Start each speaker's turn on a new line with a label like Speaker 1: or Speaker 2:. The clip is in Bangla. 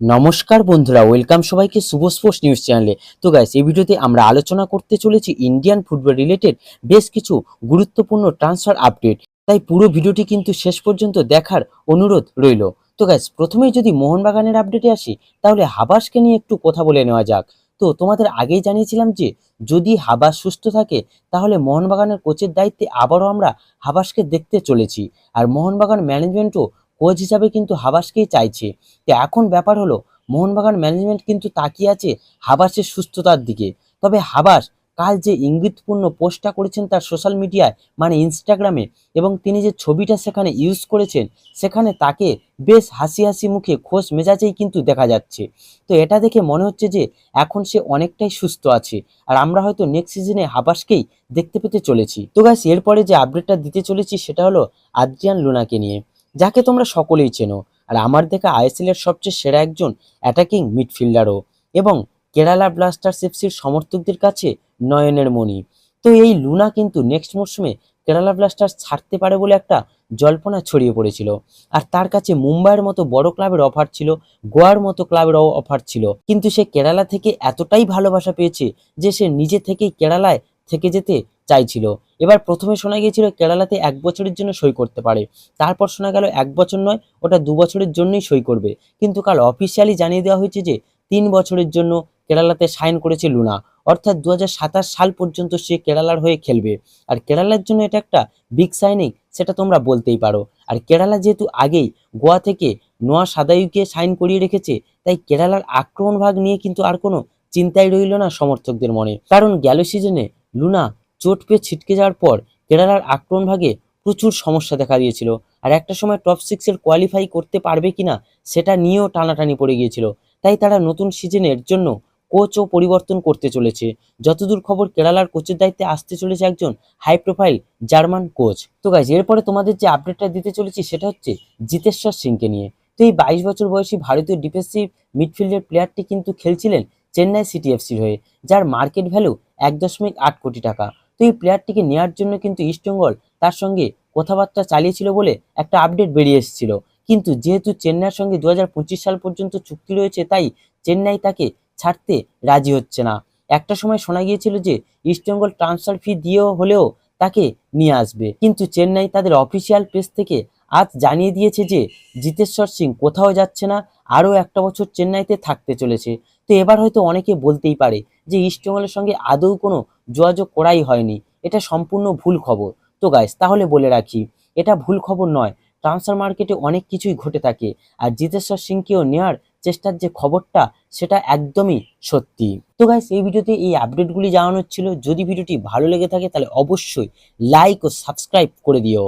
Speaker 1: নমস্কার বন্ধুরা ওয়েলকাম সবাইকে শুভ স্পোর্টস নিউজ চ্যানেলে তো গাইস এই ভিডিওতে আমরা আলোচনা করতে চলেছি ইন্ডিয়ান ফুটবল রিলেটেড বেশ কিছু গুরুত্বপূর্ণ ট্রান্সফার আপডেট তাই পুরো ভিডিওটি কিন্তু শেষ পর্যন্ত দেখার অনুরোধ রইল। তো গাইস প্রথমেই যদি মোহনবাগানের আপডেটে আসি, তাহলে হাবাসকে নিয়ে একটু কথা বলে নেওয়া যাক। তো তোমাদের আগেই জানিয়েছিলাম যে, যদি হাবাস সুস্থ থাকে, তাহলে মোহনবাগানের কোচের দায়িত্বে আবারও আমরা হাবাসকে দেখতে চলেছি। আর মোহনবাগান ম্যানেজমেন্টও কোচ হিসাবে কিন্তু হাবাসকেই চাইছে। তো এখন ব্যাপার হলো, মোহনবাগান ম্যানেজমেন্ট কিন্তু তাকিয়ে আছে হাবাসের সুস্থতার দিকে। তবে হাবাস কাল যে ইঙ্গিতপূর্ণ পোস্টটা করেছেন তার সোশ্যাল মিডিয়ায় মানে ইনস্টাগ্রামে এবং তিনি যে ছবিটা সেখানে ইউজ করেছেন, সেখানে তাকে বেশ হাসি হাসি মুখে খোশ মেজাজেই কিন্তু দেখা যাচ্ছে। তো এটা দেখে মনে হচ্ছে যে এখন সে অনেকটাই সুস্থ আছে, আর আমরা হয়তো নেক্সট সিজনে হাবাসকেই দেখতে পেতে চলেছি। তো গাছ এরপরে যে আপডেটটা দিতে চলেছি সেটা হলো আদ্রিয়ান লুনাকে নিয়ে। যাকে তোমরা সকলেই চেনো। আর আমার দেখা আইএসএল এর সবচেয়ে সেরা একজন অ্যাটাকিং মিডফিল্ডারও এবং কেরালা ব্লাস্টার এফসির সমর্থকদের কাছে নয়নের মণি। তো এই লুনা কিন্তু নেক্সট মরশুমে কেরালা ব্লাস্টার্স ছাড়তে পারে বলে একটা জল্পনা ছড়িয়ে পড়েছিল। আর তার কাছে মুম্বাইয়ের মতো বড় ক্লাবের অফার ছিল, গোয়ার মতো ক্লাবের অফার ছিল। কিন্তু সে কেরালা থেকে এতটাই ভালোবাসা পেয়েছে যে সে নিজে থেকেই কেরালায় থেকে যেতে চাইছিল। এবার প্রথমে শোনা গিয়েছিল কেরালাতে এক বছরের জন্য সই করতে পারে। তারপর শোনা গেল এক বছর নয়, ওটা দু বছরের জন্যই সই করবে। কিন্তু কাল অফিসিয়ালি জানিয়ে দেওয়া হয়েছে যে, তিন বছরের জন্য কেরালাতে সাইন করেছে লুনা। অর্থাৎ দু হাজার সাতাশ সাল পর্যন্ত সে কেরালার হয়ে খেলবে। আর কেরালার জন্য এটা একটা বিগ সাইনিং সেটা তোমরা বলতেই পারো। আর কেরালা যেহেতু আগেই গোয়া থেকে নোয়া সাদাইকে সাইন করিয়ে রেখেছে, তাই কেরালার আক্রমণ ভাগ নিয়ে কিন্তু আর কোনো চিন্তাই রইল না সমর্থকদের মনে। কারণ গেল সিজনে লুনা চোট পেয়ে ছিটকে যাওয়ার পর কেরালার আক্রমণ ভাগে প্রচুর সমস্যা দেখা দিয়েছিল। আর একটা সময় টপ সিক্সের কোয়ালিফাই করতে পারবে কিনা সেটা নিয়েও টানাটানি পড়ে গিয়েছিল। তাই তারা নতুন সিজনের জন্য কোচও পরিবর্তন করতে চলেছে। যতদূর খবর কেরালার কোচের দায়িত্বে আসতে চলেছে একজন হাই প্রোফাইল জার্মান কোচ তো গাইজ এরপরে তোমাদের যে আপডেটটা দিতে চলেছি সেটা হচ্ছে জিতেশ্বর সিংকে নিয়ে। তো এই বাইশ বছর বয়সী ভারতীয় ডিফেন্সিভ মিডফিল্ডের প্লেয়ারটি কিন্তু খেলছিলেন চেন্নাই সিটি এফসির হয়ে, যার মার্কেট ভ্যালু এক দশমিক আট কোটি টাকা। তো এই প্লেয়ারটিকে নেওয়ার জন্য কিন্তু ইস্টবেঙ্গল তার সঙ্গে কথাবার্তা চালিয়েছিল বলে একটা আপডেট বেরিয়ে এসেছিল। কিন্তু যেহেতু চেন্নাইয়ের সঙ্গে দু হাজার পঁচিশ সাল পর্যন্ত চুক্তি রয়েছে, তাই চেন্নাই তাকে ছাড়তে রাজি হচ্ছে না। একটা সময় শোনা গিয়েছিল যে ইস্টবেঙ্গল ট্রান্সফার ফি দিয়েও হলেও তাকে নিয়ে আসবে। কিন্তু চেন্নাই তাদের অফিসিয়াল পেজ থেকে আজ জানিয়ে দিয়েছে যে জিতেশ্বর সিং কোথাও যাচ্ছে না, আরও একটা বছর চেন্নাইতে থাকতে চলেছে। তো এবার হয়তো অনেকে বলতেই পারে যে ইস্টবেঙ্গলের সঙ্গে আদৌ কোনো যোগাযোগ করাই হয়নি। এটা সম্পূর্ণ ভুল খবর। তো গাইস তাহলে বলে রাখি, এটা ভুল খবর নয়। ট্রান্সফার মার্কেটে অনেক কিছুই ঘটে থাকে আর জিতেশ্বর সিংকেও নেওয়ার চেষ্টার যে খবরটা, সেটা একদমই সত্যি। তো গাইস এই ভিডিওতে এই আপডেটগুলি জানানোর ছিল। যদি ভিডিওটি ভালো লেগে থাকে, তাহলে অবশ্যই লাইক ও সাবস্ক্রাইব করে দিও।